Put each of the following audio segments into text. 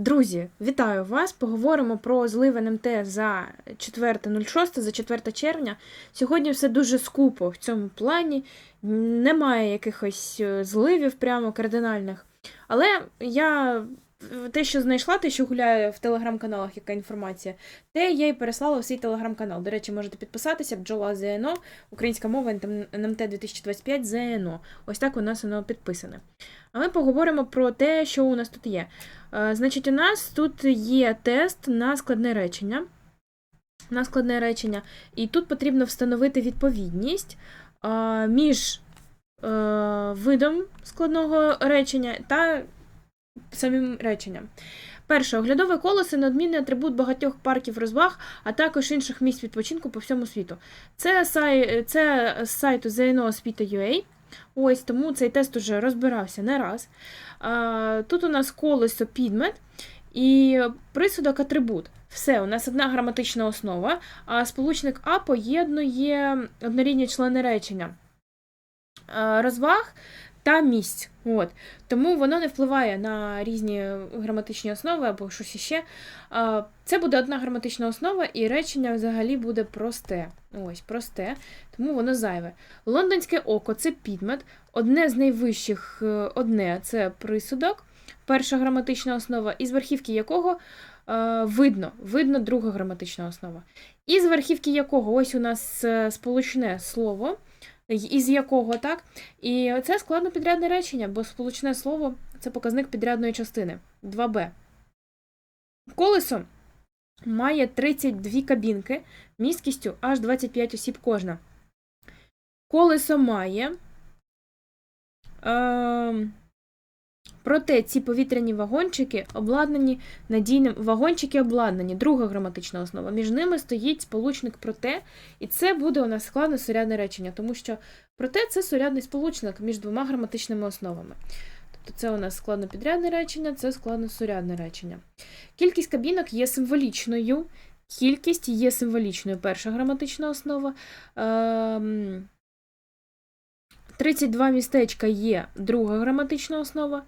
Друзі, вітаю вас! Поговоримо про злив НМТ за 4.06, за 4 червня. Сьогодні все дуже скупо в цьому плані. Немає якихось е, зливів прямо кардинальних. Але я те, що знайшла, те, що гуляє в телеграм-каналах, яка інформація, те я й переслала в свій телеграм-канал. До речі, можете підписатися бджола ЗНО, українська мова НМТ 2025 ЗНО. Ось так у нас воно підписане. А ми поговоримо про те, що у нас тут є. Е, Значить, у нас тут є тест на складне речення. На складне речення. І тут потрібно встановити відповідність е, між е, видом складного речення та самим реченням. Перше, оглядове колесо неодмінний атрибут багатьох парків розваг, а також інших місць відпочинку по всьому світу. Це, сай, це з сайту ZNO Ось тому цей тест уже розбирався не раз. Тут у нас колесо підмет і присудок атрибут. Все, у нас одна граматична основа, а сполучник А поєднує однорідні члени речення розваг та місць. От. Тому воно не впливає на різні граматичні основи або щось іще. Це буде одна граматична основа, і речення взагалі буде просте. Ось, просте, тому воно зайве. Лондонське око це підмет, одне з найвищих, е, одне це присудок, перша граматична основа, із верхівки якого е, видно, видно друга граматична основа. Із верхівки якого ось у нас е, сполучне слово, із якого так. І це складно підрядне речення, бо сполучне слово це показник підрядної частини 2Б. Колесо має 32 кабінки місткістю аж 25 осіб кожна. Колесо має. Е, проте ці повітряні вагончики обладнані надійним. Вагончики обладнані, друга граматична основа. Між ними стоїть сполучник проте, і це буде у нас складно сурядне речення, тому що проте це сурядний сполучник між двома граматичними основами. Тобто це у нас складнопідрядне речення, це складносурядне речення. Кількість кабінок є символічною. Кількість є символічною перша граматична основа. Ем, 32 містечка є друга граматична основа.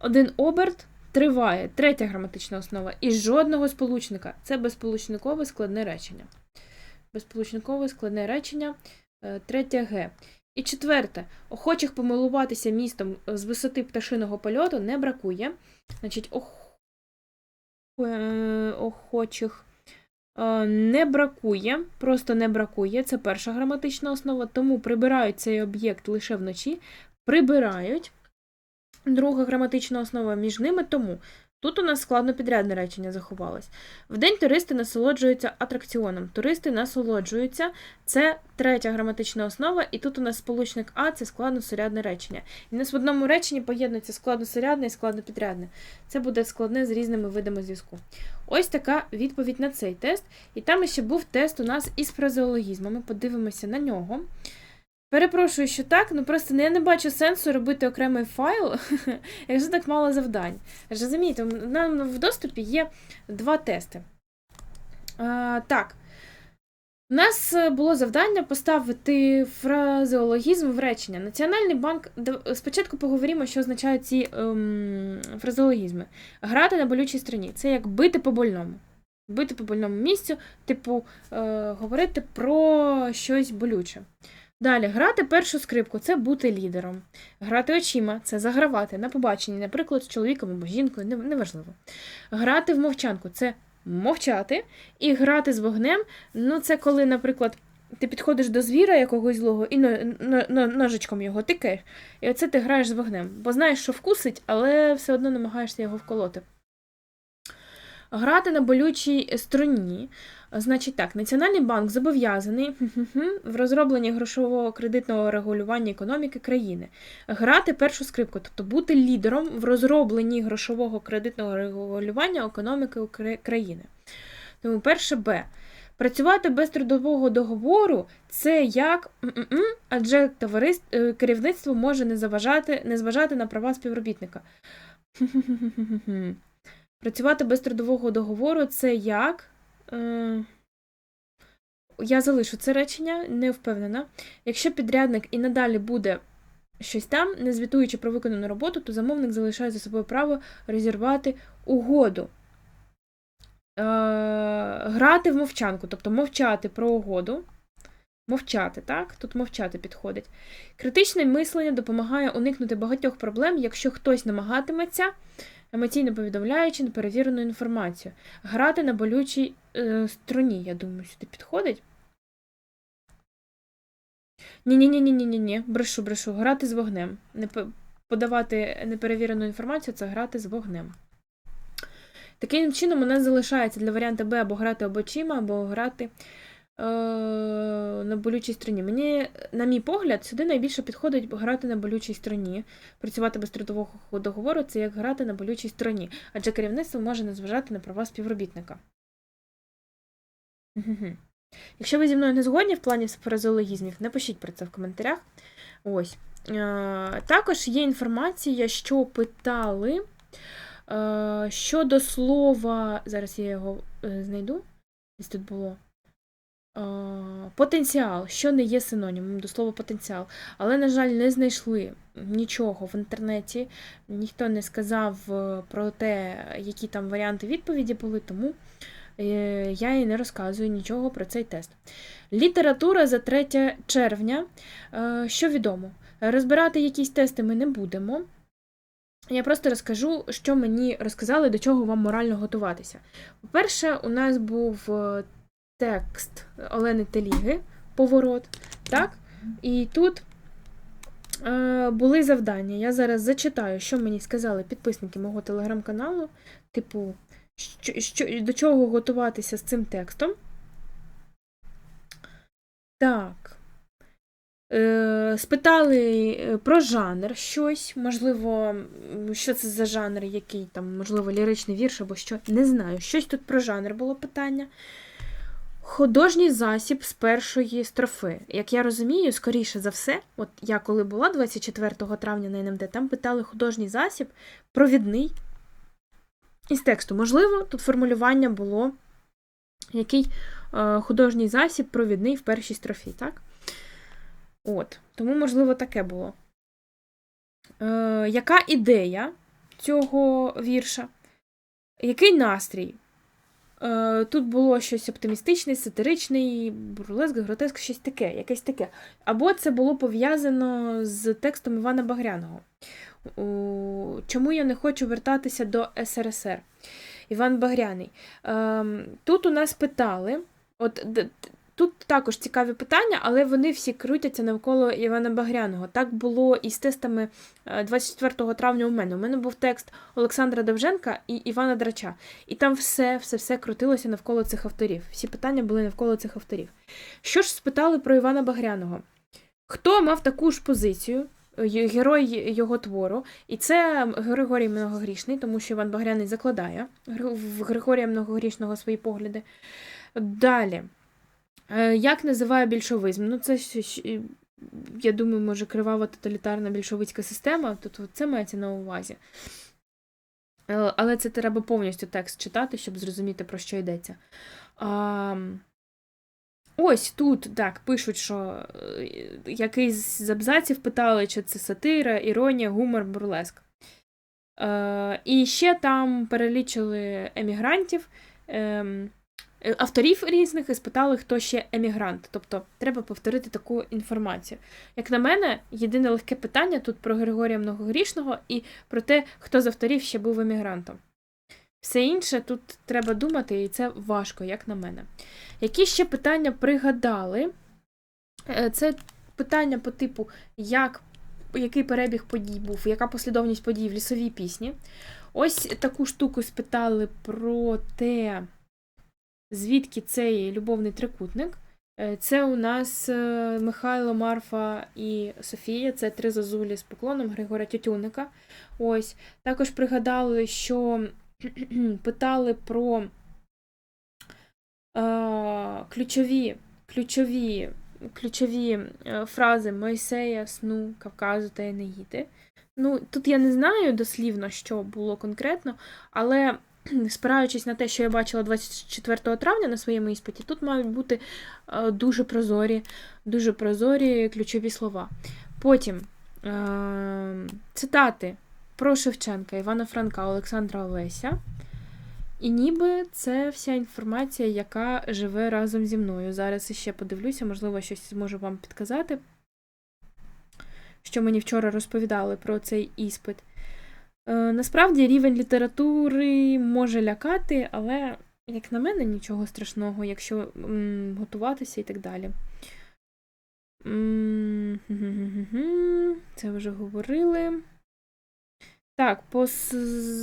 Один оберт триває третя граматична основа. І жодного сполучника. Це безсполучникове складне речення. Безсполучникове складне речення, е, третє Г. І четверте, охочих помилуватися містом з висоти пташиного польоту не бракує. Значить, ох... е, охочих е, не бракує, просто не бракує. Це перша граматична основа, тому прибирають цей об'єкт лише вночі. Прибирають. Друга граматична основа між ними, тому Тут у нас складнопідрядне речення заховалось. Вдень туристи насолоджуються атракціоном. Туристи насолоджуються. Це третя граматична основа, і тут у нас сполучник А це складносурядне речення. І у нас в одному реченні поєднується складносурядне і складнопідрядне. Це буде складне з різними видами зв'язку. Ось така відповідь на цей тест. І там ще був тест у нас із фразеологізмами. Подивимося на нього. Перепрошую, що так, ну просто я не бачу сенсу робити окремий файл, якщо так мало завдань. Розумієте, нам в доступі є два тести. А, Так. У нас було завдання поставити фразеологізм в речення. Національний банк. Спочатку поговоримо, що означають ці ем, фразеологізми. Грати на болючій стороні. Це як бити по больному. Бити по больному місцю, типу, е, говорити про щось болюче. Далі, грати першу скрипку це бути лідером. Грати очима це загравати на побаченні, наприклад, з чоловіком або жінкою, неважливо. Грати в мовчанку це мовчати. І грати з вогнем ну це коли, наприклад, ти підходиш до звіра якогось злого і ножичком його тикаєш. І оце ти граєш з вогнем. Бо знаєш, що вкусить, але все одно намагаєшся його вколоти. Грати на болючій струні. Значить так, Національний банк зобов'язаний в розробленні грошового кредитного регулювання економіки країни грати першу скрипку, тобто бути лідером в розробленні грошового кредитного регулювання економіки країни. Тому перше Б. Працювати без трудового договору це як адже е, керівництво може не заважати, не зважати на права співробітника. Працювати без трудового договору це як. Е, я залишу це речення, не впевнена. Якщо підрядник і надалі буде щось там, не звітуючи про виконану роботу, то замовник залишає за собою право розірвати угоду. Е, грати в мовчанку, тобто мовчати про угоду. Мовчати, так? Тут мовчати підходить. Критичне мислення допомагає уникнути багатьох проблем, якщо хтось намагатиметься, емоційно повідомляючи неперевірену інформацію. Грати на болючій е, струні, я думаю, сюди підходить. Ні-ні-ні-ні-ні-ні, брешу, брешу. Грати з вогнем. Не подавати неперевірену інформацію це грати з вогнем. Таким чином, у нас залишається для варіанту Б або грати обочима, або грати на болючій стороні. Мені, на мій погляд, сюди найбільше підходить грати на болючій стороні. Працювати без трудового договору це як грати на болючій стороні, адже керівництво може не зважати на права співробітника. Якщо ви зі мною не згодні в плані фразеологізмів, напишіть про це в коментарях. Ось. Е, також є інформація, що питали е, щодо слова. Зараз я його е, знайду. Десь тут було. Потенціал, що не є синонімом до слова потенціал. Але, на жаль, не знайшли нічого в інтернеті, ніхто не сказав е, про те, які там варіанти відповіді були, тому е, я і не розказую нічого про цей тест. Література за 3 червня. Е, Що відомо? Розбирати якісь тести ми не будемо. Я просто розкажу, що мені розказали, до чого вам морально готуватися. По-перше, у нас був текст Олени Теліги, поворот, так? І тут е, були завдання. Я зараз зачитаю, що мені сказали підписники мого телеграм-каналу, типу, що, що, до чого готуватися з цим текстом. Так. Е, спитали е, про жанр щось, можливо, що це за жанр, який там, можливо, ліричний вірш або що. Не знаю. Щось тут про жанр було питання. Художній засіб з першої строфи. Як я розумію, скоріше за все, от я коли була 24 травня на НМД, там питали художній засіб, провідний із тексту. Можливо, тут формулювання було який е, художній засіб провідний в першій строфі, так? От, тому, можливо, таке було. Е, яка ідея цього вірша? Який настрій? Е, тут було щось оптимістичне, сатиричний, бурлеск, гротеск, щось таке, якесь таке. Або це було пов'язано з текстом Івана Багряного. Чому я не хочу вертатися до СРСР? Іван Багряний. Ем, тут у нас питали. От Тут також цікаві питання, але вони всі крутяться навколо Івана Багряного. Так було і з тестами е, 24 травня у мене. У мене був текст Олександра Довженка і Івана Драча. І там все, все, все крутилося навколо цих авторів. Всі питання були навколо цих авторів. Що ж спитали про Івана Багряного? Хто мав таку ж позицію? Герой його твору, і це Григорій Многогрішний, тому що Іван Багряний закладає в Григорія Многогрішного свої погляди. Далі. Е, Як називає більшовизм? Ну, це я думаю, може, кривава тоталітарна більшовицька система. Тут це мається на увазі. Е, Але це треба повністю текст читати, щоб зрозуміти, про що йдеться. А, ось тут так пишуть, що е, якийсь з абзаців питали, чи це сатира, іронія, гумор, бурлеск. Е, і ще там перелічили емігрантів. ем, е, авторів різних і спитали, хто ще емігрант. Тобто треба повторити таку інформацію. Як на мене, єдине легке питання тут про Григорія Многогрішного і про те, хто з авторів ще був емігрантом. Все інше тут треба думати, і це важко, як на мене. Які ще питання пригадали? Е, Це питання по типу, як, який перебіг подій був, яка послідовність подій в лісовій пісні. Ось таку штуку спитали про те, звідки цей любовний трикутник. Е, Це у нас е, Михайло, Марфа і Софія. Це три зозулі з поклоном Григоря Тютюника. Ось. Також пригадали, що питали про е, ключові, ключові, ключові е, фрази Мойсея, сну, Кавказу та Енеїди. Ну, тут я не знаю дослівно, що було конкретно, але спираючись на те, що я бачила 24 травня на своєму іспиті, тут мають бути е, дуже прозорі, дуже прозорі ключові слова. Потім е, цитати про Шевченка, Івана Франка, Олександра Олеся. І ніби це вся інформація, яка живе разом зі мною. Зараз іще подивлюся, можливо, щось зможу вам підказати, що мені вчора розповідали про цей іспит. Е, насправді рівень літератури може лякати, але, як на мене, нічого страшного, якщо готуватися і так далі. Це вже говорили. Так, по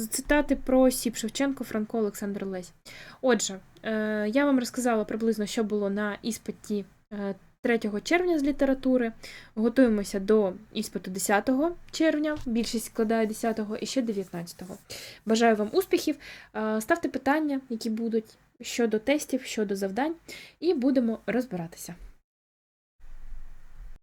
цитати про Осіп Шевченко, Франко, Олександр Лесь. Отже, е, я вам розказала приблизно, що було на іспиті е, 3 червня з літератури. Готуємося до іспиту 10 червня. Більшість складає 10 і ще 19. Бажаю вам успіхів. Ставте питання, які будуть щодо тестів, щодо завдань, і будемо розбиратися.